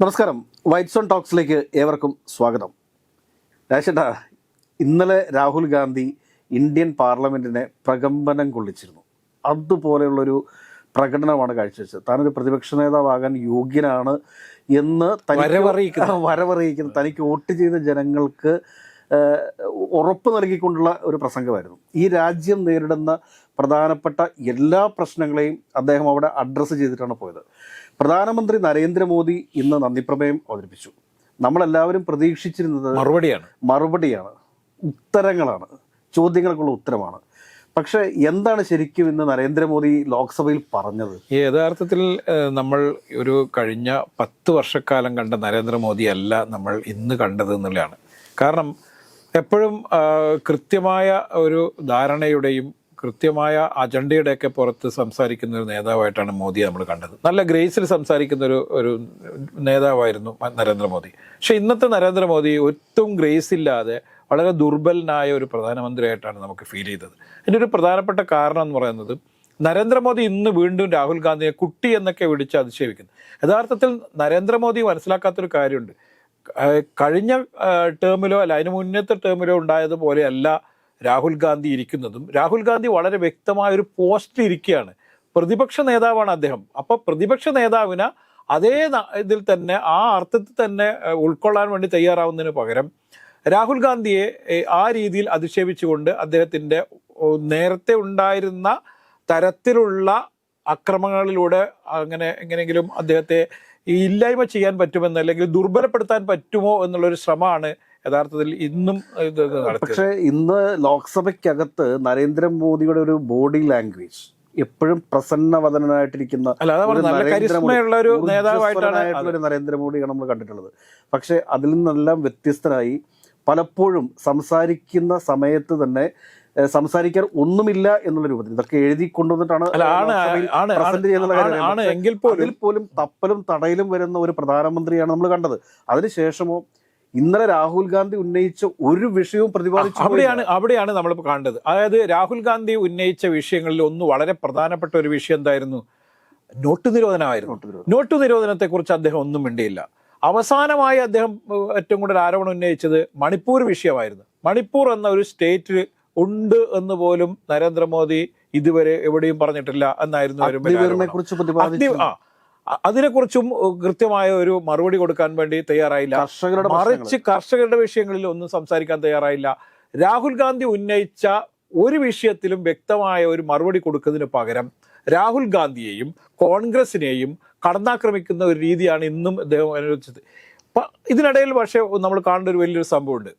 നമസ്കാരം. White zone ടോക്സിലേക്ക് ഏവർക്കും സ്വാഗതം. രാജേട്ടാ ഇന്നലെ രാഹുൽ ഗാന്ധി ഇന്ത്യൻ പാർലമെന്റിനെ പ്രകമ്പനം കൊള്ളിച്ചിരുന്നു. അതുപോലെയുള്ളൊരു പ്രകടനമാണ് കാഴ്ചവെച്ചത്. താനൊരു പ്രതിപക്ഷ നേതാവാകാൻ യോഗ്യനാണ് എന്ന് തനിക്ക് വരവറിയിക്കുന്നു. വരവറിയിക്കുന്നു. തനിക്ക് വോട്ട് ചെയ്ത ജനങ്ങൾക്ക് ഉറപ്പ് നൽകിക്കൊണ്ടുള്ള ഒരു പ്രസംഗമായിരുന്നു. ഈ രാജ്യം നേരിടുന്ന പ്രധാനപ്പെട്ട എല്ലാ പ്രശ്നങ്ങളെയും അദ്ദേഹം അവിടെ അഡ്രസ്സ് ചെയ്തിട്ടാണ് പോയത്. പ്രധാനമന്ത്രി നരേന്ദ്രമോദി ഇന്ന് നന്ദിപ്രമേയം അവതരിപ്പിച്ചു. നമ്മളെല്ലാവരും പ്രതീക്ഷിച്ചിരുന്നത് മറുപടിയാണ്. മറുപടിയാണ്. ഉത്തരങ്ങളാണ്. ചോദ്യങ്ങൾക്കുള്ള ഉത്തരമാണ്. പക്ഷെ എന്താണ് ശരിക്കും ഇന്ന് നരേന്ദ്രമോദി ലോക്സഭയിൽ പറഞ്ഞത്? യഥാർത്ഥത്തിൽ നമ്മൾ ഒരു കഴിഞ്ഞ പത്ത് വർഷക്കാലം കണ്ട നരേന്ദ്രമോദി അല്ല നമ്മൾ ഇന്ന് കണ്ടത് എന്നുള്ളതാണ്. കാരണം എപ്പോഴും കൃത്യമായ ഒരു ധാരണയുടെയും കൃത്യമായ അജണ്ടയുടെയൊക്കെ പുറത്ത് സംസാരിക്കുന്ന ഒരു നേതാവായിട്ടാണ് മോദി നമ്മൾ കണ്ടത്. നല്ല ഗ്രേസിൽ സംസാരിക്കുന്ന ഒരു ഒരു നേതാവായിരുന്നു നരേന്ദ്രമോദി. പക്ഷെ ഇന്നത്തെ നരേന്ദ്രമോദി ഒട്ടും ഗ്രേസ് ഇല്ലാതെ വളരെ ദുർബലനായ ഒരു പ്രധാനമന്ത്രിയായിട്ടാണ് നമുക്ക് ഫീൽ ചെയ്തത്. ഇതിന്റെ ഒരു പ്രധാനപ്പെട്ട കാരണം എന്ന് പറയുന്നത് നരേന്ദ്രമോദി ഇന്ന് വീണ്ടും രാഹുൽ ഗാന്ധിയെ കുട്ടി എന്നൊക്കെ വിളിച്ച് അധിക്ഷേപിക്കുന്നു. യഥാർത്ഥത്തിൽ നരേന്ദ്രമോദി മനസ്സിലാക്കാത്തൊരു കാര്യമുണ്ട്. കഴിഞ്ഞ ടേമിലോ അല്ല അതിന് മുന്നത്തെ ടേമിലോ ഉണ്ടായതുപോലെയല്ല രാഹുൽ ഗാന്ധി ഇരിക്കുന്നതും രാഹുൽ ഗാന്ധി വളരെ വ്യക്തമായ ഒരു പോസ്റ്റിൽ ഇരിക്കുകയാണ്. പ്രതിപക്ഷ നേതാവാണ് അദ്ദേഹം. അപ്പൊ പ്രതിപക്ഷ നേതാവിന് അതേ ഇതിൽ തന്നെ ആ അർത്ഥത്തിൽ തന്നെ ഉൾക്കൊള്ളാൻ വേണ്ടി തയ്യാറാവുന്നതിന് പകരം രാഹുൽ ഗാന്ധിയെ ആ രീതിയിൽ അധിക്ഷേപിച്ചുകൊണ്ട് അദ്ദേഹത്തിന്റെ നേരത്തെ ഉണ്ടായിരുന്ന തരത്തിലുള്ള അക്രമങ്ങളിലൂടെ അങ്ങനെ എങ്ങനെയെങ്കിലും അദ്ദേഹത്തെ ഇല്ലായ്മ ചെയ്യാൻ പറ്റുമെന്ന് അല്ലെങ്കിൽ ദുർബലപ്പെടുത്താൻ പറ്റുമോ എന്നുള്ളൊരു ശ്രമമാണ് യഥാർത്ഥത്തിൽ ഇന്നും ഇത് പക്ഷെ ഇന്ന് ലോക്സഭയ്ക്കകത്ത് നരേന്ദ്രമോദിയുടെ ഒരു ബോഡി ലാംഗ്വേജ് എപ്പോഴും പ്രസന്നവദനായിട്ടിരിക്കുന്ന അല്ല ഒരു നരേന്ദ്രമോദിയാണ് നമ്മൾ കണ്ടിട്ടുള്ളത്. പക്ഷെ അതിൽ നിന്നെല്ലാം വ്യത്യസ്തനായി പലപ്പോഴും സംസാരിക്കുന്ന സമയത്ത് തന്നെ സംസാരിക്കാൻ ഒന്നുമില്ല എന്നുള്ള രൂപത്തിൽ ഇതൊക്കെ എഴുതി കൊണ്ടുവന്നിട്ടാണ് കാര്യമാണ്. എങ്കിൽ അതിൽ പോലും തപ്പലും തടയിലും വരുന്ന ഒരു പ്രധാനമന്ത്രിയാണ് നമ്മൾ കണ്ടത്. അതിനുശേഷമോ ഇന്നലെ രാഹുൽ ഗാന്ധി ഉന്നയിച്ച ഒരു വിഷയവും പ്രതിപാദിച്ചു അവിടെയാണ് അവിടെയാണ് നമ്മളിപ്പോൾ കാണുന്നത് അതായത് രാഹുൽ ഗാന്ധി ഉന്നയിച്ച വിഷയങ്ങളിൽ ഒന്ന് വളരെ പ്രധാനപ്പെട്ട ഒരു വിഷയം എന്തായിരുന്നു? നോട്ട് നിരോധനമായിരുന്നു. നോട്ട് നിരോധനത്തെക്കുറിച്ച് അദ്ദേഹം ഒന്നും മിണ്ടിയില്ല. അവസാനമായി അദ്ദേഹം ഏറ്റവും കൂടുതൽ ആരോപണം ഉന്നയിച്ചത് മണിപ്പൂർ വിഷയമായിരുന്നു. മണിപ്പൂർ എന്ന ഒരു സ്റ്റേറ്റ് ഉണ്ട് എന്ന് പോലും നരേന്ദ്രമോദി ഇതുവരെ എവിടെയും പറഞ്ഞിട്ടില്ല എന്നായിരുന്നു അതിനെക്കുറിച്ചും കൃത്യമായ ഒരു മറുപടി കൊടുക്കാൻ വേണ്ടി തയ്യാറായില്ല. കർഷകരുടെ മറിച്ച് കർഷകരുടെ വിഷയങ്ങളിൽ ഒന്നും സംസാരിക്കാൻ തയ്യാറായില്ല. രാഹുൽ ഗാന്ധി ഉന്നയിച്ച ഒരു വിഷയത്തിലും വ്യക്തമായ ഒരു മറുപടി കൊടുക്കുന്നതിന് പകരം രാഹുൽ ഗാന്ധിയെയും കോൺഗ്രസിനെയും കടന്നാക്രമിക്കുന്ന ഒരു രീതിയാണ് ഇന്നും അദ്ദേഹം അനുവദിച്ചത്. ഇതിനിടയിൽ പക്ഷേ നമ്മൾ കാണേണ്ട ഒരു വലിയൊരു സംഭവമുണ്ട്.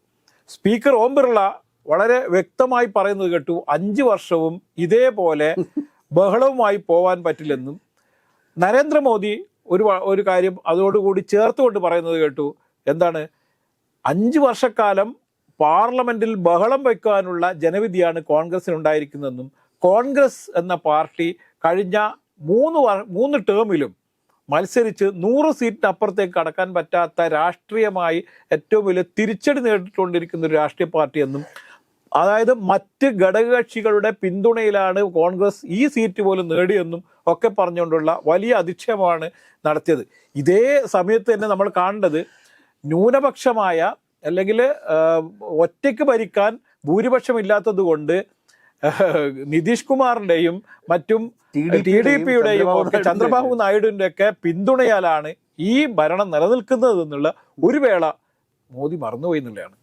സ്പീക്കർ ഓം ബിർള വളരെ വ്യക്തമായി പറയുന്നത് കേട്ടു അഞ്ചു വർഷവും ഇതേപോലെ ബഹളവുമായി പോവാൻ പറ്റില്ലെന്നും നരേന്ദ്രമോദി ഒരു ഒരു കാര്യം അതോടുകൂടി ചേർത്തുകൊണ്ട് പറയുന്നത് കേട്ടു. എന്താണ്? അഞ്ച് വർഷക്കാലം പാർലമെന്റിൽ ബഹളം വയ്ക്കാനുള്ള ജനവിധിയാണ് കോൺഗ്രസിന് ഉണ്ടായിരിക്കുന്നതെന്നും കോൺഗ്രസ് എന്ന പാർട്ടി കഴിഞ്ഞ മൂന്ന് മൂന്ന് ടേമിലും മത്സരിച്ച് നൂറ് സീറ്റിന് അപ്പുറത്തേക്ക് കടക്കാൻ പറ്റാത്ത രാഷ്ട്രീയമായി ഏറ്റവും വലിയ തിരിച്ചടി നേരിട്ടുകൊണ്ടിരിക്കുന്ന ഒരു രാഷ്ട്രീയ പാർട്ടി എന്നും അതായത് മറ്റ് ഘടകകക്ഷികളുടെ പിന്തുണയിലാണ് കോൺഗ്രസ് ഈ സീറ്റ് പോലും നേടിയെന്നും ഒക്കെ പറഞ്ഞുകൊണ്ടുള്ള വലിയ അധിക്ഷേപമാണ് നടത്തിയത്. ഇതേ സമയത്ത് തന്നെ നമ്മൾ കാണേണ്ടത് ന്യൂനപക്ഷമായ അല്ലെങ്കിൽ ഒറ്റയ്ക്ക് ഭരിക്കാൻ ഭൂരിപക്ഷമില്ലാത്തത് കൊണ്ട് നിതീഷ് കുമാറിന്റെയും മറ്റും ടി ഡി പിയുടെയും ഒക്കെ ചന്ദ്രബാബു നായിഡുവിന്റെയൊക്കെ പിന്തുണയാലാണ് ഈ ഭരണം നിലനിൽക്കുന്നത് എന്നുള്ള ഒരു വേള മോദി മറന്നുപോയി എന്നുള്ളതാണ്.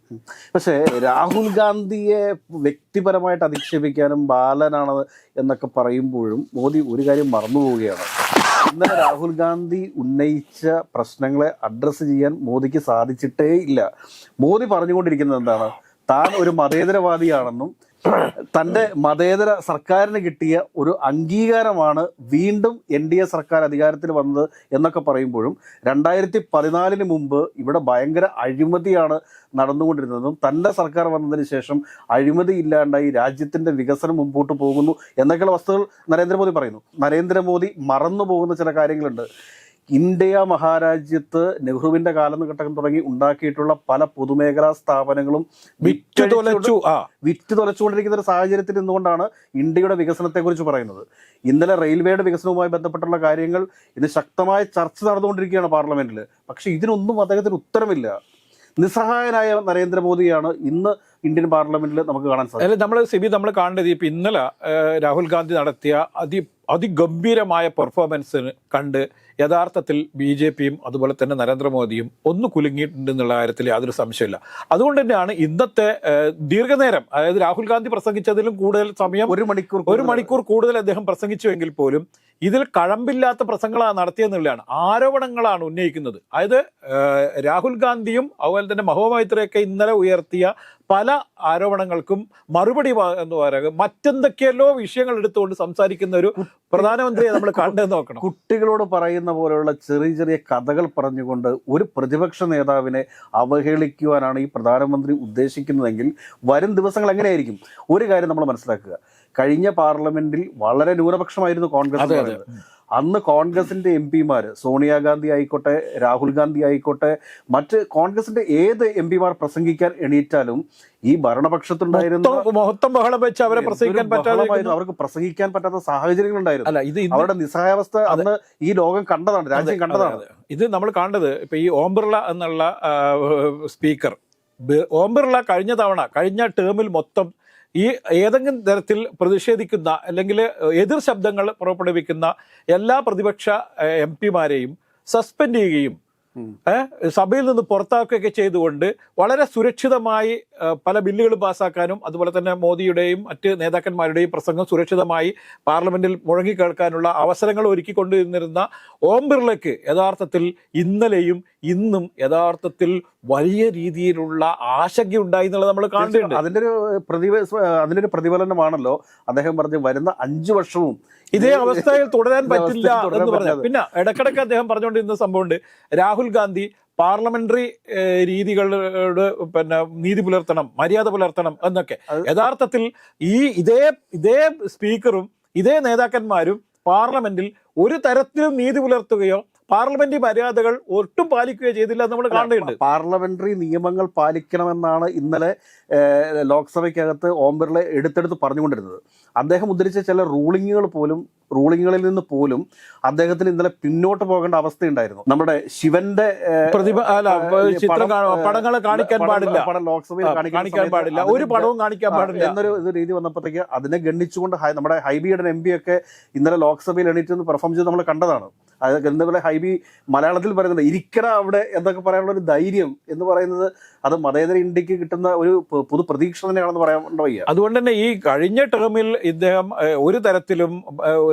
പക്ഷേ രാഹുൽ ഗാന്ധിയെ വ്യക്തിപരമായിട്ട് അധിക്ഷേപിക്കാനും ബാലനാണ് എന്നൊക്കെ പറയുമ്പോഴും മോദി ഒരു കാര്യം മറന്നു പോവുകയാണ് ഇന്നലെ രാഹുൽ ഗാന്ധി ഉന്നയിച്ച പ്രശ്നങ്ങളെ അഡ്രസ്സ് ചെയ്യാൻ മോദിക്ക് സാധിച്ചിട്ടേ ഇല്ല. മോദി പറഞ്ഞുകൊണ്ടിരിക്കുന്നത് എന്താണ്? താൻ ഒരു മതേതരവാദിയാണെന്നും തന്റെ മതേതര സർക്കാരിന് കിട്ടിയ ഒരു അംഗീകാരമാണ് വീണ്ടും എൻ ഡി എ സർക്കാർ അധികാരത്തിൽ വന്നത് എന്നൊക്കെ പറയുമ്പോഴും രണ്ടായിരത്തി പതിനാലിന് മുമ്പ് ഇവിടെ ഭയങ്കര അഴിമതിയാണ് നടന്നുകൊണ്ടിരുന്നതും തന്റെ സർക്കാർ വന്നതിന് ശേഷം അഴിമതി ഇല്ലാണ്ടായി രാജ്യത്തിന്റെ വികസനം മുമ്പോട്ട് പോകുന്നു എന്നൊക്കെയുള്ള വസ്തുക്കൾ നരേന്ദ്രമോദി പറയുന്നു. നരേന്ദ്രമോദി മറന്നു പോകുന്ന ചില കാര്യങ്ങളുണ്ട്. ഇന്ത്യ മഹാരാജ്യത്ത് നെഹ്റുവിന്റെ കാലഘട്ടം തുടങ്ങി ഉണ്ടാക്കിയിട്ടുള്ള പല പൊതുമേഖലാ സ്ഥാപനങ്ങളും വിറ്റു തൊലച്ചു ആ. വിറ്റ് തുലച്ചുകൊണ്ടിരിക്കുന്ന ഒരു സാഹചര്യത്തിൽ നിന്നുകൊണ്ടാണ് ഇന്ത്യയുടെ വികസനത്തെക്കുറിച്ച് പറയുന്നത്. ഇന്നലെ റെയിൽവേയുടെ വികസനവുമായി ബന്ധപ്പെട്ടുള്ള കാര്യങ്ങൾ ഇന്ന് ശക്തമായ ചർച്ച നടന്നുകൊണ്ടിരിക്കുകയാണ് പാർലമെന്റിൽ പക്ഷെ ഇതിനൊന്നും അദ്ദേഹത്തിന് ഉത്തരമില്ല. നിസ്സഹായനായ നരേന്ദ്രമോദിയാണ് ഇന്ന് ഇന്ത്യൻ പാർലമെന്റിൽ നമുക്ക് കാണാൻ സാധിക്കും. നമ്മൾ സിബി നമ്മൾ കാണേണ്ടത് ഇപ്പൊ ഇന്നലെ രാഹുൽ ഗാന്ധി നടത്തിയ അതി അതിഗംഭീരമായ പെർഫോമൻസിന് കണ്ട് യഥാർത്ഥത്തിൽ ബി ജെ പിയും അതുപോലെ തന്നെ നരേന്ദ്രമോദിയും ഒന്ന് കുലുങ്ങിയിട്ടുണ്ട് എന്നുള്ള കാര്യത്തിൽ യാതൊരു സംശയമില്ല അതുകൊണ്ട് തന്നെയാണ് ഇന്നത്തെ ദീർഘനേരം അതായത് രാഹുൽ ഗാന്ധി പ്രസംഗിച്ചതിലും കൂടുതൽ സമയം ഒരു മണിക്കൂർ ഒരു മണിക്കൂർ കൂടുതൽ അദ്ദേഹം പ്രസംഗിച്ചുവെങ്കിൽ പോലും ഇതിൽ കഴമ്പില്ലാത്ത പ്രസംഗങ്ങളാണ് നടത്തിയെന്നുള്ളതാണ് ആരോപണങ്ങളാണ് ഉന്നയിക്കുന്നത്. അതായത് രാഹുൽ ഗാന്ധിയും അതുപോലെ തന്നെ മഹോമൈത്രയൊക്കെ ഇന്നലെ ഉയർത്തിയ പല ആരോപണങ്ങൾക്കും മറുപടി എന്ന് പറയുക മറ്റെന്തൊക്കെയല്ലോ വിഷയങ്ങൾ എടുത്തുകൊണ്ട് സംസാരിക്കുന്ന ഒരു പ്രധാനമന്ത്രിയെ നമ്മൾ കണ്ടു നോക്കണം. കുട്ടികളോട് പറയുന്ന പോലെയുള്ള ചെറിയ ചെറിയ കഥകൾ പറഞ്ഞുകൊണ്ട് ഒരു പ്രതിപക്ഷ നേതാവിനെ അവഹേളിക്കുവാനാണ് ഈ പ്രധാനമന്ത്രി ഉദ്ദേശിക്കുന്നതെങ്കിൽ വരും ദിവസങ്ങൾ എങ്ങനെയായിരിക്കും? ഒരു കാര്യം നമ്മൾ മനസ്സിലാക്കുക. കഴിഞ്ഞ പാർലമെന്റിൽ വളരെ ന്യൂനപക്ഷമായിരുന്നു കോൺഗ്രസ്. അന്ന് കോൺഗ്രസിന്റെ എം പിമാർ സോണിയാഗാന്ധി ആയിക്കോട്ടെ രാഹുൽ ഗാന്ധി ആയിക്കോട്ടെ മറ്റ് കോൺഗ്രസിന്റെ ഏത് എം പിമാർ പ്രസംഗിക്കാൻ എണീറ്റാലും ഈ ഭരണപക്ഷത്തുണ്ടായിരുന്ന മൊത്തം മൊത്തം ബഹളം വെച്ച് അവരെ പ്രസംഗിക്കാൻ പറ്റാതെ. അവർക്ക് പ്രസംഗിക്കാൻ പറ്റാത്ത സാഹചര്യങ്ങൾ ഉണ്ടായിരുന്നു അല്ല ഇത് അവരുടെ നിസ്സഹായാവസ്ഥ അന്ന് ഈ ലോകം കണ്ടതാണ് രാജ്യം കണ്ടതാണ്. ഇത് നമ്മൾ കണ്ടത് ഇപ്പൊ ഈ ഓം ബിർള എന്നുള്ള സ്പീക്കർ ഓംബിർള ഓം ബിർള കഴിഞ്ഞ തവണ കഴിഞ്ഞ ടേമിൽ മൊത്തം ഈ ഏതെങ്കിലും തരത്തിൽ പ്രതിഷേധിക്കുന്ന അല്ലെങ്കിൽ എതിർ ശബ്ദങ്ങൾ പുറപ്പെടുവിക്കുന്ന എല്ലാ പ്രതിപക്ഷ എം പിമാരെയും സസ്പെൻഡ് ചെയ്യുകയും സഭയിൽ നിന്ന് പുറത്താക്കുകയൊക്കെ ചെയ്തുകൊണ്ട് വളരെ സുരക്ഷിതമായി പല ബില്ലുകൾ പാസ്സാക്കാനും അതുപോലെ തന്നെ മോദിയുടെയും മറ്റ് നേതാക്കന്മാരുടെയും പ്രസംഗം സുരക്ഷിതമായി പാർലമെന്റിൽ മുഴങ്ങി കേൾക്കാനുള്ള അവസരങ്ങൾ ഒരുക്കിക്കൊണ്ടിരുന്നിരുന്ന ഓം ബിർളയ്ക്ക് യഥാർത്ഥത്തിൽ ഇന്നലെയും ഇന്നും യഥാർത്ഥത്തിൽ വലിയ രീതിയിലുള്ള ആശങ്കയുണ്ടായി എന്നുള്ളത് നമ്മൾ കാണുന്നുണ്ട്. അതിന്റെ ഒരു പ്രതിവ അതിന്റെ ഒരു പ്രതിഫലനമാണല്ലോ അദ്ദേഹം പറഞ്ഞ് വരുന്ന അഞ്ചു വർഷവും ഇതേ അവസ്ഥയിൽ തുടരാൻ പറ്റില്ല എന്ന് പറഞ്ഞത് പിന്നെ ഇടക്കിടക്ക് അദ്ദേഹം പറഞ്ഞുകൊണ്ടിരുന്ന സംഭവമുണ്ട്. രാഹുൽ ഗാന്ധി പാർലമെന്ററി രീതികളോട് പിന്നെ നീതി പുലർത്തണം മര്യാദ പുലർത്തണം എന്നൊക്കെ. യഥാർത്ഥത്തിൽ ഈ ഇതേ ഇതേ സ്പീക്കറും ഇതേ നേതാക്കന്മാരും പാർലമെന്റിൽ ഒരു തരത്തിലും നീതി പുലർത്തുകയോ പാർലമെന്റ് മര്യാദകൾ ഒട്ടും പാലിക്കുകയോ ചെയ്തില്ല നമ്മൾ കാണുന്നുണ്ട്. പാർലമെന്ററി നിയമങ്ങൾ പാലിക്കണമെന്നാണ് ഇന്നലെ ലോക്സഭയ്ക്കകത്ത് ഓം ബിർള എടുത്തെടുത്ത് പറഞ്ഞുകൊണ്ടിരുന്നത്. അദ്ദേഹം ഉദ്ധരിച്ച ചില റൂളിങ്ങുകൾ പോലും റൂളിങ്ങുകളിൽ നിന്ന് പോലും അദ്ദേഹത്തിന് ഇന്നലെ പിന്നോട്ട് പോകേണ്ട അവസ്ഥയുണ്ടായിരുന്നു. നമ്മുടെ ശിവന്റെ പ്രതിഭ അല്ല ഏഹ്, ചിത്രം പടം, കാണുക ഏഹ്, പടങ്ങൾ കാണിക്കാൻ പടം- പാടില്ല. പടം ലോക്സഭയിൽ കാണിക്കാൻ പാടില്ല. ഒരു പടവും കാണിക്കാൻ പാടില്ല. എന്നൊരു രീതി വന്നപ്പോഴത്തേക്ക് അതിനെ ഗണ്ണിച്ചുകൊണ്ട് നമ്മുടെ ഹൈബിയുടെ എം പി ഒക്കെ ഇന്നലെ ലോക്സഭയിൽ എണീറ്റ് നിന്ന് പെർഫോം ചെയ്ത് നമ്മൾ കണ്ടതാണ്. അത് ഇന്നലെ ഹൈബി മലയാളത്തിൽ പറയുന്നുണ്ട് ഇരിക്കണ അവിടെ എന്നൊക്കെ പറയാനുള്ള ഒരു ധൈര്യം എന്ന് പറയുന്നത് അത് മതേതര ഇന്ത്യയ്ക്ക് കിട്ടുന്ന ഒരു പൊതു പ്രതീക്ഷ തന്നെയാണെന്ന് പറയാൻ വയ്യ. അതുകൊണ്ട് തന്നെ ഈ കഴിഞ്ഞ ടേമിൽ ഇദ്ദേഹം ഒരു തരത്തിലും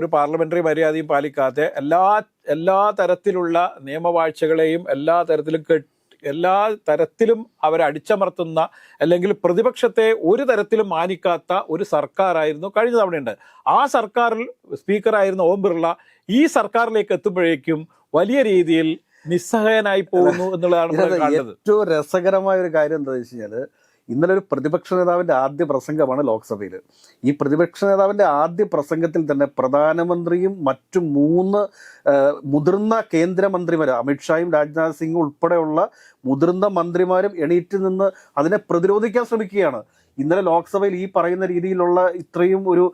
ഒരു പാർലമെന്ററി മര്യാദയും പാലിക്കാത്ത എല്ലാ എല്ലാ തരത്തിലുള്ള നിയമവാഴ്ചകളെയും എല്ലാ തരത്തിലും കെട്ട് എല്ലാ തരത്തിലും അവരെ അടിച്ചമർത്തുന്ന അല്ലെങ്കിൽ പ്രതിപക്ഷത്തെ ഒരു തരത്തിലും മാനിക്കാത്ത ഒരു സർക്കാരായിരുന്നു കഴിഞ്ഞ തവണയുണ്ട്. ആ സർക്കാരിൽ സ്പീക്കറായിരുന്ന ഓം ബിർള ഈ സർക്കാരിലേക്ക് എത്തുമ്പോഴേക്കും വലിയ രീതിയിൽ നിസ്സഹായനായി പോകുന്നു എന്നുള്ളതാണ് ഏറ്റവും രസകരമായ ഒരു കാര്യം എന്താണെന്ന് വെച്ച് കഴിഞ്ഞാൽ ഇന്നലെ ഒരു പ്രതിപക്ഷ നേതാവിന്റെ ആദ്യ പ്രസംഗമാണ് ലോക്സഭയിൽ ഈ പ്രതിപക്ഷ നേതാവിന്റെ ആദ്യ പ്രസംഗത്തിൽ തന്നെ പ്രധാനമന്ത്രിയും മറ്റു മൂന്ന് മുതിർന്ന കേന്ദ്രമന്ത്രിമാർ അമിത്ഷായും രാജ്നാഥ് സിംഗും ഉൾപ്പെടെയുള്ള മുതിർന്ന മന്ത്രിമാരും എണീറ്റ് നിന്ന് അതിനെ പ്രതിരോധിക്കാൻ ശ്രമിക്കുകയാണ്. ഇന്നലെ ലോക്സഭയിൽ ഈ പറയുന്ന രീതിയിലുള്ള ഇത്രയും ഒരു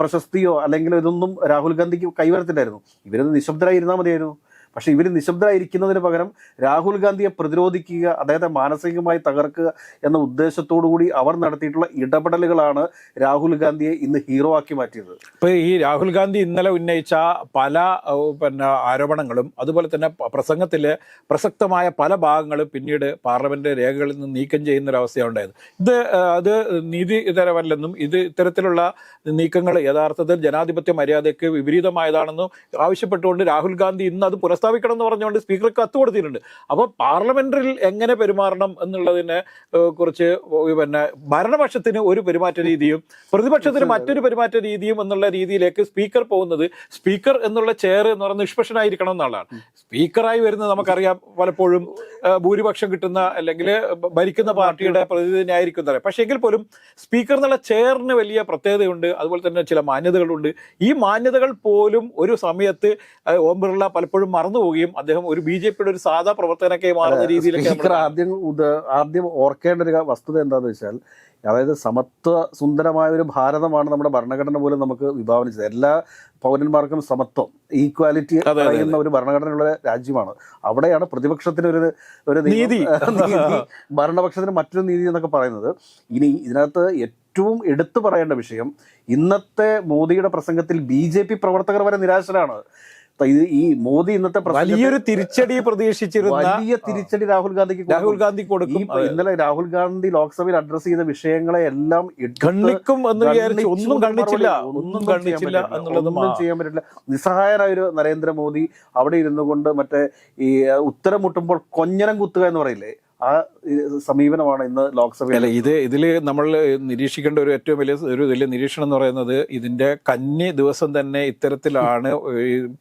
പ്രശസ്തിയോ അല്ലെങ്കിൽ ഇതൊന്നും രാഹുൽ ഗാന്ധിക്ക് കൈവരത്തില്ലായിരുന്നു. ഇവരൊന്ന് നിശബ്ദരായി ഇരുന്നാൽ മതിയായിരുന്നു. പക്ഷെ ഇവർ നിശബ്ദരായിരിക്കുന്നതിന് പകരം രാഹുൽ ഗാന്ധിയെ പ്രതിരോധിക്കുക അദ്ദേഹത്തെ മാനസികമായി തകർക്കുക എന്ന ഉദ്ദേശത്തോടു കൂടി അവർ നടത്തിയിട്ടുള്ള ഇടപെടലുകളാണ് രാഹുൽ ഗാന്ധിയെ ഇന്ന് ഹീറോ ആക്കി മാറ്റിയത്. ഇപ്പൊ ഈ രാഹുൽ ഗാന്ധി ഇന്നലെ ഉന്നയിച്ച പല പിന്നെ ആരോപണങ്ങളും അതുപോലെ തന്നെ പ്രസംഗത്തിലെ പ്രസക്തമായ പല ഭാഗങ്ങളും പിന്നീട് പാർലമെന്റ് രേഖകളിൽ നിന്ന് നീക്കം ചെയ്യുന്ന ഒരു അവസ്ഥയാണ് ഉണ്ടായത്. ഇത് അത് നീതി ഇതരമല്ലെന്നും ഇത് ഇത്തരത്തിലുള്ള നീക്കങ്ങൾ യഥാർത്ഥത്തിൽ ജനാധിപത്യ മര്യാദയ്ക്ക് വിപരീതമായതാണെന്നും ആവശ്യപ്പെട്ടുകൊണ്ട് രാഹുൽ ഗാന്ധി ഇന്ന് അത് പുനഃസ്ഥാപിക്കണം എന്ന് പറഞ്ഞുകൊണ്ട് സ്പീക്കർക്ക് കത്ത് കൊടുത്തിട്ടുണ്ട്. അപ്പോൾ പാർലമെന്ററിൽ എങ്ങനെ പെരുമാറണം എന്നുള്ളതിനെ കുറിച്ച് പിന്നെ ഭരണപക്ഷത്തിന് ഒരു പെരുമാറ്റ രീതിയും പ്രതിപക്ഷത്തിന് മറ്റൊരു പെരുമാറ്റ രീതിയും എന്നുള്ള രീതിയിലേക്ക് സ്പീക്കർ പോകുന്നത് സ്പീക്കർ എന്നുള്ള ചെയർ എന്ന് പറയുന്നത് നിഷ്പക്ഷനായിരിക്കണം എന്നുള്ളതാണ്. സ്പീക്കറായി വരുന്നത് നമുക്കറിയാം പലപ്പോഴും ഭൂരിപക്ഷം കിട്ടുന്ന അല്ലെങ്കിൽ ഭരിക്കുന്ന പാർട്ടിയുടെ പ്രതിനിധിയായിരിക്കും എന്ന് പറയാം പക്ഷേ എങ്കിൽ പോലും സ്പീക്കർ എന്നുള്ള ചെയറിന് വലിയ പ്രത്യേകതയുണ്ട്. അതുപോലെ തന്നെ ചില മാന്യതകളുണ്ട്. ഈ മാന്യതകൾ പോലും ഒരു സമയത്ത് ഓം ബിർള പലപ്പോഴും മറന്നു പോവുകയും അദ്ദേഹം ഒരു ബി ജെ പിയുടെ ഒരു സാധാ പ്രവർത്തനൊക്കെ മാറുന്ന രീതിയിലൊക്കെ ആദ്യം ആദ്യം ഓർക്കേണ്ട ഒരു വസ്തുത എന്താണെന്ന് വെച്ചാൽ അതായത് സമത്വ സുന്ദരമായ ഒരു ഭാരതമാണ് നമ്മുടെ ഭരണഘടന പോലും നമുക്ക് വിഭാവനം ചെയ്തത് എല്ലാ പൗരന്മാർക്കും സമത്വം ഈക്വാലിറ്റി. പറയുന്ന ഒരു ഭരണഘടനയുള്ള രാജ്യമാണ് അവിടെയാണ് പ്രതിപക്ഷത്തിന് ഒരു ഒരു നീതി. നീതി ഭരണപക്ഷത്തിന് മറ്റൊരു നീതി എന്നൊക്കെ പറയുന്നത് ഇനി ഇതിനകത്ത് ഏറ്റവും എടുത്തു പറയേണ്ട വിഷയം ഇന്നത്തെ മോദിയുടെ പ്രസംഗത്തിൽ ബി ജെ പി പ്രവർത്തകർ വരെ നിരാശരാണ് ഇത് ഈ മോദി ഇന്നത്തെ വലിയൊരു തിരിച്ചടി പ്രതീക്ഷിച്ചിരുന്ന വലിയ തിരിച്ചടി രാഹുൽ ഗാന്ധിക്ക് രാഹുൽ ഗാന്ധി കൊടുക്കും. ഇന്നലെ രാഹുൽ ഗാന്ധി ലോക്സഭയിൽ അഡ്രസ് ചെയ്ത വിഷയങ്ങളെ എല്ലാം ഖണ്ഡിക്കും എന്ന് വിചാരിച്ചു ഒന്നും കണ്ടിച്ചില്ല ഒന്നും കണ്ടിച്ചില്ല ഒന്നും ചെയ്യാൻ പറ്റില്ല. നിസ്സഹായനായ ഒരു നരേന്ദ്രമോദി അവിടെ ഇരുന്നു കൊണ്ട് മറ്റേ ഈ ഉത്തരം മുട്ടുമ്പോൾ കൊഞ്ഞനം കുത്തുക എന്ന് പറയില്ലേ? ആ സമീപനമാണ് ഇന്ന് ലോക്സഭയിൽ. ഇത് ഇതിൽ നമ്മൾ നിരീക്ഷിക്കേണ്ട ഒരു ഏറ്റവും വലിയ ഒരു വലിയ നിരീക്ഷണം എന്ന് പറയുന്നത് ഇതിന്റെ കന്നി ദിവസം തന്നെ ഇത്തരത്തിലാണ്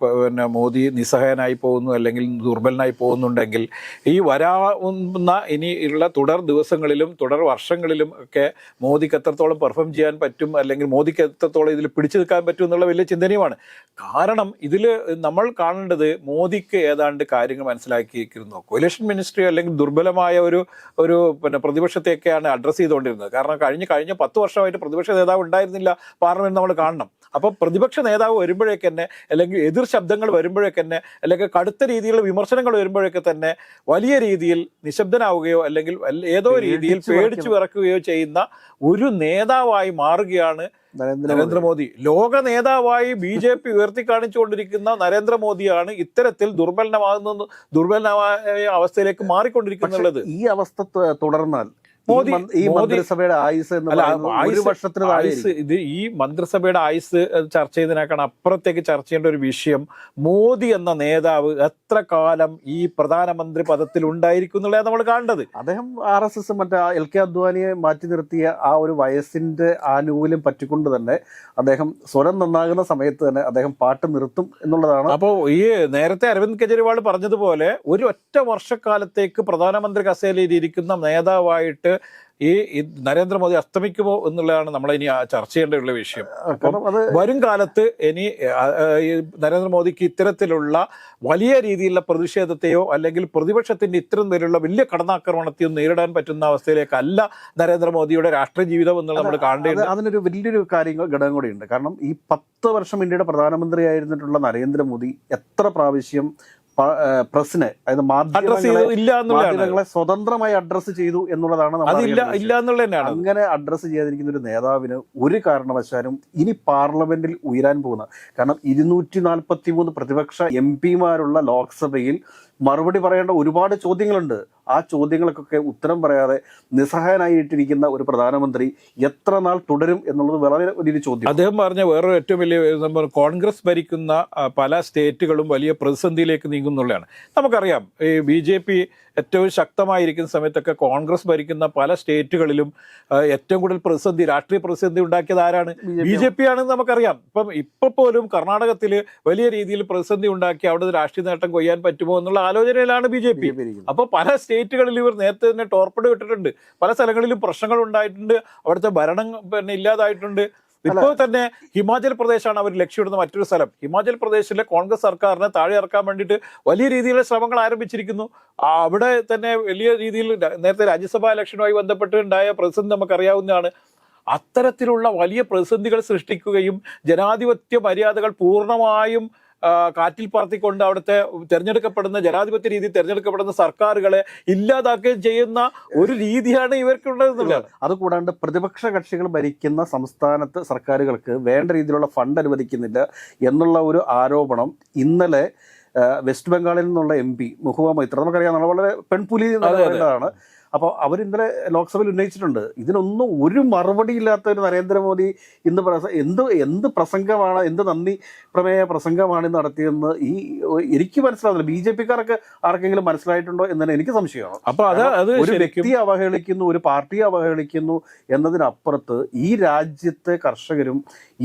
പിന്നെ മോദി നിസ്സഹായനായി പോകുന്നു അല്ലെങ്കിൽ ദുർബലനായി പോകുന്നുണ്ടെങ്കിൽ ഈ വരാവുന്ന ഇനി ഉള്ള തുടർ ദിവസങ്ങളിലും തുടർ വർഷങ്ങളിലും ഒക്കെ മോദിക്ക് എത്രത്തോളം പെർഫോം ചെയ്യാൻ പറ്റും അല്ലെങ്കിൽ മോദിക്ക് എത്രത്തോളം ഇതിൽ പിടിച്ചു നിൽക്കാൻ പറ്റും എന്നുള്ള വലിയ ചിന്തനീയമാണ്. കാരണം ഇതിൽ നമ്മൾ കാണേണ്ടത് മോദിക്ക് ഏതാണ്ട് കാര്യങ്ങൾ മനസ്സിലാക്കിയിരിക്കുന്നു. കൊലേഷൻ മിനിസ്ട്രി അല്ലെങ്കിൽ ദുർബലമായ ഒരു ഒരു പിന്നെ പ്രതിപക്ഷത്തെയൊക്കെയാണ് അഡ്രസ്സ് ചെയ്തുകൊണ്ടിരുന്നത്. കാരണം കഴിഞ്ഞ കഴിഞ്ഞ പത്ത് വർഷമായിട്ട് പ്രതിപക്ഷ നേതാവ് ഉണ്ടായിരുന്നില്ല. പാർലമെന്റ് നമ്മൾ കാണണം. അപ്പോൾ പ്രതിപക്ഷ നേതാവ് വരുമ്പോഴേക്ക് തന്നെ അല്ലെങ്കിൽ എതിർ ശബ്ദങ്ങൾ വരുമ്പോഴേക്ക് തന്നെ അല്ലെങ്കിൽ കടുത്ത രീതിയിലുള്ള വിമർശനങ്ങൾ വരുമ്പോഴേക്ക് തന്നെ വലിയ രീതിയിൽ നിശബ്ദനാവുകയോ അല്ലെങ്കിൽ ഏതോ രീതിയിൽ പേടിച്ചു വിറക്കുകയോ ചെയ്യുന്ന ഒരു നേതാവായി മാറുകയാണ് നരേന്ദ്രമോദി. ലോക നേതാവായി ബി ജെ പി ഉയർത്തി കാണിച്ചുകൊണ്ടിരിക്കുന്ന നരേന്ദ്രമോദിയാണ് ഇത്തരത്തിൽ ദുർബലമാകുന്ന ദുർബലമായ അവസ്ഥയിലേക്ക് മാറിക്കൊണ്ടിരിക്കുന്നുള്ളത്. ഈ അവസ്ഥ തുടർന്നാൽ മോദി- ഈ മന്ത്രിസഭയുടെ ആയുസ് ഒരു ആയുസ് വർഷത്തിന് ആയുസ് ഇത് ഈ മന്ത്രിസഭയുടെ ആയുസ് ചർച്ച ചെയ്തതിനേക്കാൾ അപ്പുറത്തേക്ക് ചർച്ച ചെയ്യേണ്ട ഒരു വിഷയം മോദി എന്ന നേതാവ് എത്ര കാലം ഈ പ്രധാനമന്ത്രി പദത്തിൽ ഉണ്ടായിരിക്കും എന്നുള്ളത് നമ്മൾ കാണേണ്ടത്. അദ്ദേഹം ആർ എസ് എസ് മറ്റേ എൽ കെ അദ്വാനിയെ മാറ്റി നിർത്തിയ ആ ഒരു വയസ്സിന്റെ ആനുകൂല്യം പറ്റിക്കൊണ്ട് തന്നെ അദ്ദേഹം സ്വരം നന്നാകുന്ന സമയത്ത് തന്നെ അദ്ദേഹം പാട്ട് നിർത്തും എന്നുള്ളതാണ്. അപ്പോൾ ഈ നേരത്തെ അരവിന്ദ് കെജ്രിവാൾ പറഞ്ഞതുപോലെ ഒരു ഒറ്റ വർഷക്കാലത്തേക്ക് പ്രധാനമന്ത്രി കസേരയിൽ ഇരിക്കുന്ന നേതാവായിട്ട് ഈ നരേന്ദ്രമോദി അസ്തമിക്കുമോ എന്നുള്ളതാണ് നമ്മൾ ഇനി ചർച്ച ചെയ്യേണ്ട വിഷയം. വരും കാലത്ത് ഇനി നരേന്ദ്രമോദിക്ക് ഇത്തരത്തിലുള്ള വലിയ രീതിയിലുള്ള പ്രതിഷേധത്തെയോ അല്ലെങ്കിൽ പ്രതിപക്ഷത്തിന്റെ ഇത്തരം പേരുള്ള വലിയ കടന്നാക്രമണത്തെയോ നേരിടാൻ പറ്റുന്ന അവസ്ഥയിലേക്കല്ല നരേന്ദ്രമോദിയുടെ രാഷ്ട്രീയ ജീവിതം എന്നുള്ളത് നമ്മൾ കാണേണ്ടത് അതിനൊരു വലിയൊരു കാര്യങ്ങൾ ഘടകം കൂടിയുണ്ട്. കാരണം ഈ പത്ത് വർഷം ഇന്ത്യയുടെ പ്രധാനമന്ത്രിയായിരുന്നിട്ടുള്ള നരേന്ദ്രമോദി എത്ര പ്രാവശ്യം പ്രസിനെ അതായത് മാധ്യമങ്ങളെ സ്വതന്ത്രമായി അഡ്രസ് ചെയ്തു എന്നുള്ളതാണ് അങ്ങനെ അഡ്രസ്സ് ചെയ്യാതിരിക്കുന്ന ഒരു നേതാവിന് ഒരു കാരണവശാലും ഇനി പാർലമെന്റിൽ ഉയരാൻ പോകുന്ന കാരണം ഇരുന്നൂറ്റി നാൽപ്പത്തി മൂന്ന് പ്രതിപക്ഷ എം പിമാരുള്ള ലോക്സഭയിൽ മറുപടി പറയേണ്ട ഒരുപാട് ചോദ്യങ്ങളുണ്ട്. ആ ചോദ്യങ്ങൾക്കൊക്കെ ഉത്തരം പറയാതെ നിസ്സഹായനായിട്ടിരിക്കുന്ന ഒരു പ്രധാനമന്ത്രി എത്ര നാൾ തുടരും എന്നുള്ളത് വളരെ വലിയൊരു ചോദ്യം. അദ്ദേഹം പറഞ്ഞ വേറൊരു ഏറ്റവും വലിയ കോൺഗ്രസ് ഭരിക്കുന്ന പല സ്റ്റേറ്റുകളും വലിയ പ്രതിസന്ധിയിലേക്ക് നീങ്ങുന്നുള്ളതാണ്. നമുക്കറിയാം ഈ ബി ജെ പി ഏറ്റവും ശക്തമായിരിക്കുന്ന സമയത്തൊക്കെ കോൺഗ്രസ് ഭരിക്കുന്ന പല സ്റ്റേറ്റുകളിലും ഏറ്റവും കൂടുതൽ പ്രതിസന്ധി രാഷ്ട്രീയ പ്രതിസന്ധി ഉണ്ടാക്കിയത് ആരാണ്? B J P. ആണെന്ന് നമുക്കറിയാം. ഇപ്പം ഇപ്പോൾ പോലും കർണാടകത്തിൽ വലിയ രീതിയിൽ പ്രതിസന്ധി ഉണ്ടാക്കി അവിടെ രാഷ്ട്രീയ നേട്ടം കൊയ്യാൻ പറ്റുമോ എന്നുള്ള ആലോചനയിലാണ് ബി ജെ പി. അപ്പോൾ പല സ്റ്റേറ്റുകളിൽ ഇവർ നേരത്തെ തന്നെ ടോർപ്പഡ് വിട്ടിട്ടുണ്ട്. പല സ്ഥലങ്ങളിലും പ്രശ്നങ്ങൾ ഉണ്ടായിട്ടുണ്ട് അവിടുത്തെ ഭരണം പിന്നെ ഇല്ലാതായിട്ടുണ്ട്. ഇപ്പോൾ തന്നെ ഹിമാചൽ പ്രദേശാണ് അവർ ലക്ഷ്യമിടുന്ന മറ്റൊരു സ്ഥലം. ഹിമാചൽ പ്രദേശിലെ കോൺഗ്രസ് സർക്കാരിനെ താഴെ ഇറക്കാൻ വേണ്ടിയിട്ട് വലിയ രീതിയിലുള്ള ശ്രമങ്ങൾ ആരംഭിച്ചിരിക്കുന്നു. അവിടെ തന്നെ വലിയ രീതിയിൽ നേരത്തെ രാജ്യസഭാ ഇലക്ഷനുമായി ബന്ധപ്പെട്ട് ഉണ്ടായ പ്രതിസന്ധി നമുക്കറിയാവുന്നതാണ്. അത്തരത്തിലുള്ള വലിയ പ്രതിസന്ധികൾ സൃഷ്ടിക്കുകയും ജനാധിപത്യ മര്യാദകൾ പൂർണമായും കാറ്റിൽ പറത്തിക്കൊണ്ട് അവിടുത്തെ തിരഞ്ഞെടുക്കപ്പെടുന്ന ജനാധിപത്യ രീതി തിരഞ്ഞെടുക്കപ്പെടുന്ന സർക്കാരുകളെ ഇല്ലാതാക്കുകയും ചെയ്യുന്ന ഒരു രീതിയാണ് ഇവർക്കുള്ളതെന്നുള്ളത്. അതുകൂടാണ്ട് പ്രതിപക്ഷ കക്ഷികൾ ഭരിക്കുന്ന സംസ്ഥാനത്ത് സർക്കാരുകൾക്ക് വേണ്ട രീതിയിലുള്ള ഫണ്ട് അനുവദിക്കുന്നില്ല എന്നുള്ള ഒരു ആരോപണം ഇന്നലെ വെസ്റ്റ് ബംഗാളിൽ നിന്നുള്ള എം പി മുഹുവ മൈത്ര. നമുക്കറിയാം വളരെ പെൺപുലി എന്ന് അതെ, അതെ. പറയേണ്ടതാണ് അപ്പോൾ അവർ ഇന്നലെ ലോക്സഭയിൽ ഉന്നയിച്ചിട്ടുണ്ട്. ഇതിനൊന്നും ഒരു മറുപടി ഇല്ലാത്ത ഒരു നരേന്ദ്രമോദി ഇന്ന് എന്ത് എന്ത് പ്രസംഗമാണ് എന്ത് നന്ദി പ്രമേയ പ്രസംഗമാണ് ഇന്ന് നടത്തിയെന്ന് ഈ എനിക്ക് മനസ്സിലാവുന്നില്ല. ബി ജെ പിക്കാർക്ക് ആർക്കെങ്കിലും മനസ്സിലായിട്ടുണ്ടോ എന്ന് തന്നെ എനിക്ക് സംശയമാണ്. അപ്പോൾ അത് അത് ഒരു വ്യക്തി വ്യക്തിയെ അവഹേളിക്കുന്നു ഒരു പാർട്ടിയെ അവഹേളിക്കുന്നു എന്നതിനപ്പുറത്ത് ഈ രാജ്യത്തെ കർഷകരും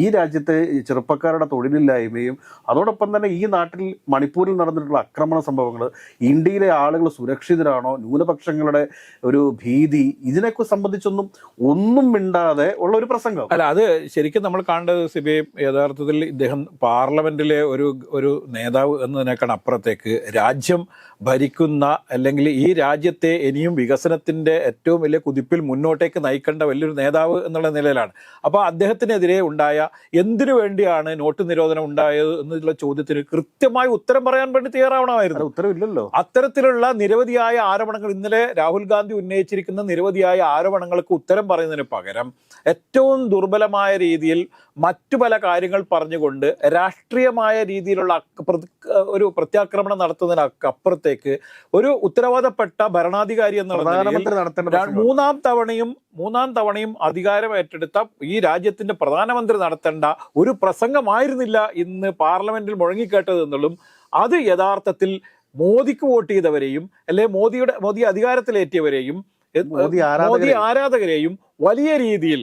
ഈ രാജ്യത്തെ ചെറുപ്പക്കാരുടെ തൊഴിലില്ലായ്മയും അതോടൊപ്പം തന്നെ ഈ നാട്ടിൽ മണിപ്പൂരിൽ നടന്നിട്ടുള്ള ആക്രമണ സംഭവങ്ങൾ ഇന്ത്യയിലെ ആളുകൾ സുരക്ഷിതരാണോ ന്യൂനപക്ഷങ്ങളുടെ ഒരു ഭീതി ഇതിനൊക്കെ സംബന്ധിച്ചൊന്നും ഒന്നും മിണ്ടാതെ ഉള്ള ഒരു പ്രസംഗം. അല്ല അത് ശരിക്കും നമ്മൾ കാണേണ്ടത് സിബി യഥാർത്ഥത്തിൽ ഇദ്ദേഹം പാർലമെന്റിലെ ഒരു ഒരു നേതാവ് എന്നതിനേക്കാൾ അപ്പുറത്തേക്ക് രാജ്യം ഭരിക്കുന്ന അല്ലെങ്കിൽ ഈ രാജ്യത്തെ ഇനിയും വികസനത്തിന്റെ ഏറ്റവും വലിയ കുതിപ്പിൽ മുന്നോട്ടേക്ക് നയിക്കേണ്ട വലിയൊരു നേതാവ് എന്നുള്ള നിലയിലാണ്. അപ്പോൾ അദ്ദേഹത്തിനെതിരെ ഉണ്ടായ എന്തിനു വേണ്ടിയാണ് നോട്ട് നിരോധനം ഉണ്ടായത് എന്നുള്ള ചോദ്യത്തിന് കൃത്യമായി ഉത്തരം പറയാൻ വേണ്ടി തയ്യാറാവണമായിരുന്നു. ഉത്തരവില്ലല്ലോ. അത്തരത്തിലുള്ള നിരവധിയായ ആരോപണങ്ങൾ ഇന്നലെ രാഹുൽ ഗാന്ധി ഉന്നയിച്ചിരിക്കുന്ന നിരവധിയായ ആരോപണങ്ങൾക്ക് ഉത്തരം പറയുന്നതിന് പകരം ഏറ്റവും ദുർബലമായ രീതിയിൽ മറ്റു പല കാര്യങ്ങൾ പറഞ്ഞുകൊണ്ട് രാഷ്ട്രീയമായ രീതിയിലുള്ള ഒരു പ്രത്യാക്രമണം നടത്തുന്നതിന് അക്ക- അപ്പുറത്തേക്ക് ഒരു ഉത്തരവാദപ്പെട്ട ഭരണാധികാരി എന്ന. മൂന്നാം തവണയും മൂന്നാം തവണയും അധികാരം ഏറ്റെടുത്ത ഈ രാജ്യത്തിന്റെ പ്രധാനമന്ത്രി നടത്തേണ്ട ഒരു പ്രസംഗമായിരുന്നില്ല ഇന്ന് പാർലമെന്റിൽ മുഴങ്ങിക്കേട്ടത് എന്നുള്ളതും അത് യഥാർത്ഥത്തിൽ മോദിക്ക് വോട്ട് ചെയ്തവരെയും അല്ലെ മോദിയുടെ മോദി അധികാരത്തിലേറ്റിയവരെയും മോദി ആരാധകരെ- ആരാധകരെയും വലിയ രീതിയിൽ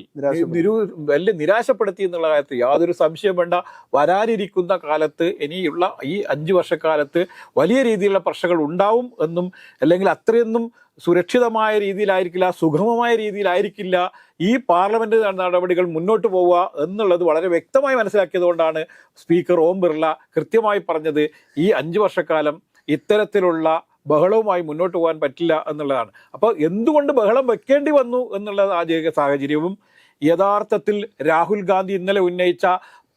നിരു വലിയ നിരാശപ്പെടുത്തി എന്നുള്ള കാര്യത്തിൽ യാതൊരു സംശയം വേണ്ട. വരാനിരിക്കുന്ന കാലത്ത് ഇനിയുള്ള ഈ അഞ്ചു വർഷക്കാലത്ത് വലിയ രീതിയിലുള്ള പ്രശ്നങ്ങൾ ഉണ്ടാവും എന്നും അല്ലെങ്കിൽ അത്രയൊന്നും സുരക്ഷിതമായ രീതിയിലായിരിക്കില്ല സുഗമമായ രീതിയിലായിരിക്കില്ല ഈ പാർലമെന്റ് നടപടികൾ മുന്നോട്ട് പോവുക എന്നുള്ളത് വളരെ വ്യക്തമായി മനസ്സിലാക്കിയതുകൊണ്ടാണ് സ്പീക്കർ ഓം ബിർള കൃത്യമായി പറഞ്ഞത് ഈ അഞ്ചു വർഷക്കാലം ഇത്തരത്തിലുള്ള ബഹളവുമായി മുന്നോട്ട് പോകാൻ പറ്റില്ല എന്നുള്ളതാണ്. അപ്പോൾ എന്തുകൊണ്ട് ബഹളം വെക്കേണ്ടി വന്നു എന്നുള്ള ആ സാഹചര്യവും യഥാർത്ഥത്തിൽ രാഹുൽ ഗാന്ധി ഇന്നലെ ഉന്നയിച്ച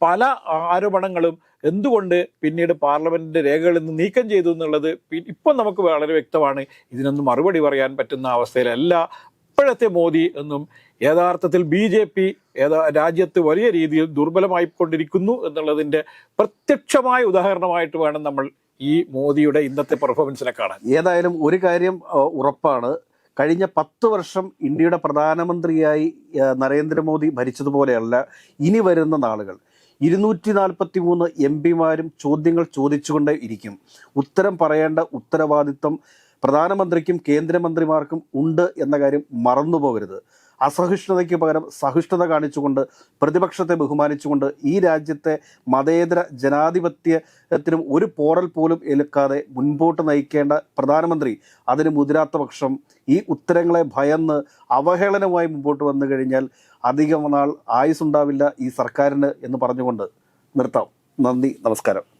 പല ആരോപണങ്ങളും എന്തുകൊണ്ട് പിന്നീട് പാർലമെന്റിന്റെ രേഖകളിൽ നിന്ന് നീക്കം ചെയ്തു എന്നുള്ളത് ഇപ്പം നമുക്ക് വളരെ വ്യക്തമാണ്. ഇതിനൊന്നും മറുപടി പറയാൻ പറ്റുന്ന അവസ്ഥയിലല്ല ഇപ്പോഴത്തെ മോദി എന്നും യഥാർത്ഥത്തിൽ ബി ജെ പി രാജ്യത്ത് വലിയ രീതിയിൽ ദുർബലമായിക്കൊണ്ടിരിക്കുന്നു എന്നുള്ളതിന്റെ പ്രത്യക്ഷമായ ഉദാഹരണമായിട്ട് വേണം നമ്മൾ ഈ മോദിയുടെ ഇന്നത്തെ പെർഫോമൻസിനെ കാണാൻ. ഏതായാലും ഒരു കാര്യം ഉറപ്പാണ്. കഴിഞ്ഞ പത്ത് വർഷം ഇന്ത്യയുടെ പ്രധാനമന്ത്രിയായി നരേന്ദ്രമോദി ഭരിച്ചതുപോലെയല്ല ഇനി വരുന്ന നാളുകൾ. ഇരുന്നൂറ്റി നാൽപ്പത്തി മൂന്ന് എം പിമാരും ചോദ്യങ്ങൾ ചോദിച്ചുകൊണ്ടേ ഇരിക്കും. ഉത്തരം പറയേണ്ട ഉത്തരവാദിത്വം പ്രധാനമന്ത്രിക്കും കേന്ദ്രമന്ത്രിമാർക്കും ഉണ്ട് എന്ന കാര്യം മറന്നുപോകരുത്. അസഹിഷ്ണുതയ്ക്ക് പകരം സഹിഷ്ണുത കാണിച്ചുകൊണ്ട് പ്രതിപക്ഷത്തെ ബഹുമാനിച്ചുകൊണ്ട് ഈ രാജ്യത്തെ മതേതര ജനാധിപത്യത്തിനും ഒരു പോറൽ പോലും ഏൽക്കാതെ മുൻപോട്ട് നയിക്കേണ്ട പ്രധാനമന്ത്രി അതിന് മുതിരാത്ത പക്ഷം ഈ ഉത്തരങ്ങളെ ഭയന്ന് അവഹേളനമായി മുമ്പോട്ട് വന്നു കഴിഞ്ഞാൽ അധികം നാൾ ആയുസുണ്ടാവില്ല ഈ സർക്കാരിന് എന്ന് പറഞ്ഞുകൊണ്ട് നിർത്താം. നന്ദി നമസ്കാരം.